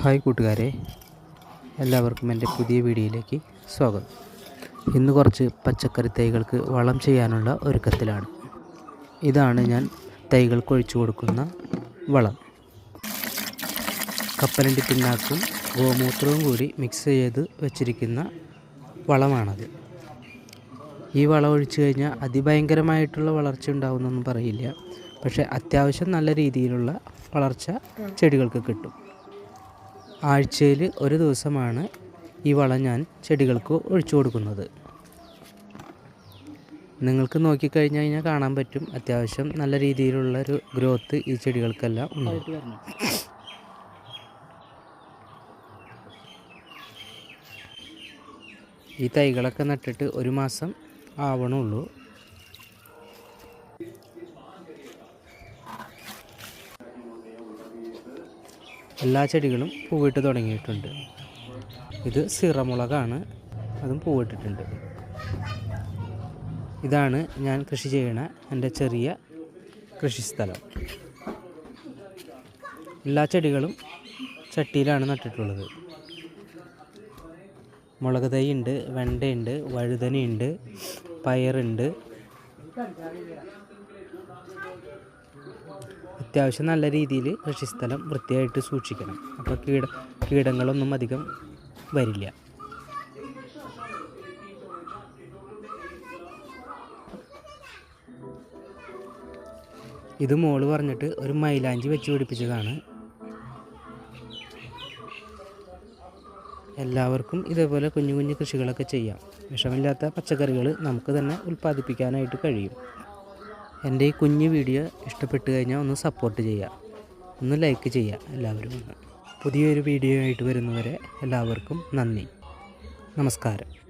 Hi കൂട്ടുകാരെ എല്ലാവർക്കും എന്റെ പുതിയ വീഡിയോയിലേക്ക് സ്വാഗതം. ഇന്ന് കുറച്ച് പച്ചക്കറി തൈകൾക്ക് വളം ചെയ്യാനുള്ള ഒരുക്കത്തിലാണ്. ഇതാണ് ഞാൻ തൈകൾക്ക് ഒഴിച്ചു കൊടുക്കുന്ന വളം. കപ്പലണ്ടി പിണ്ണാക്കും ഗോമൂത്രവും കൂടി മിക്സ് ചെയ്ത് വെച്ചിരിക്കുന്ന വളമാണത്. ഈ വളം ഒഴിച്ചു കഴിഞ്ഞാൽ അതിഭയങ്കരമായിട്ടുള്ള വളർച്ച ഉണ്ടാവുമെന്നൊന്നും പറയില്ല. പക്ഷേ അത്യാവശ്യം നല്ല രീതിയിലുള്ള വളർച്ച ചെടികൾക്ക് കിട്ടും. ആഴ്ചയിൽ ഒരു ദിവസമാണ് ഈ വളം ഞാൻ ചെടികൾക്ക് ഒഴിച്ചു കൊടുക്കുന്നത്. നിങ്ങൾക്ക് നോക്കിക്കഴിഞ്ഞ് കഴിഞ്ഞാൽ കാണാൻ പറ്റും. അത്യാവശ്യം നല്ല രീതിയിലുള്ള ഒരു ഗ്രോത്ത് ഈ ചെടികൾക്കെല്ലാം ഉണ്ട്. ഈ തൈകളൊക്കെ നട്ടിട്ട് ഒരു മാസം ആവണുള്ളൂ. എല്ലാ ചെടികളും പൂവിട്ട് തുടങ്ങിയിട്ടുണ്ട്. ഇത് സിറമുളകാണ്. അതും പൂവിട്ടിട്ടുണ്ട്. ഇതാണ് ഞാൻ കൃഷി ചെയ്യണ എന്റെ ചെറിയ കൃഷിസ്ഥലം. എല്ലാ ചെടികളും ചട്ടിയിലാണ് നട്ടിട്ടുള്ളത്. മുളക് തൈയുണ്ട് വെണ്ടയുണ്ട് വഴുതനയുണ്ട് പയറുണ്ട്. അത്യാവശ്യം നല്ല രീതിയിൽ കൃഷിസ്ഥലം വൃത്തിയായിട്ട് സൂക്ഷിക്കണം. അപ്പോൾ കീട കീടങ്ങളൊന്നും അധികം വരില്ല. ഇത് മോൾ പറഞ്ഞിട്ട് ഒരു മൈലാഞ്ചി വെച്ച് പിടിപ്പിച്ചതാണ്. എല്ലാവർക്കും ഇതേപോലെ കുഞ്ഞു കുഞ്ഞു കൃഷികളൊക്കെ ചെയ്യാം. വിഷമില്ലാത്ത പച്ചക്കറികൾ നമുക്ക് തന്നെ ഉൽപ്പാദിപ്പിക്കാനായിട്ട് കഴിയും. എന്റെ ഈ കുഞ്ഞു വീഡിയോ ഇഷ്ടപ്പെട്ട് കഴിഞ്ഞാൽ ഒന്ന് സപ്പോർട്ട് ചെയ്യുക. ഒന്ന് ലൈക്ക് ചെയ്യുക എല്ലാവരും. പുതിയൊരു വീഡിയോ ആയിട്ട് വരുന്നവരെ എല്ലാവർക്കും നന്ദി. നമസ്കാരം.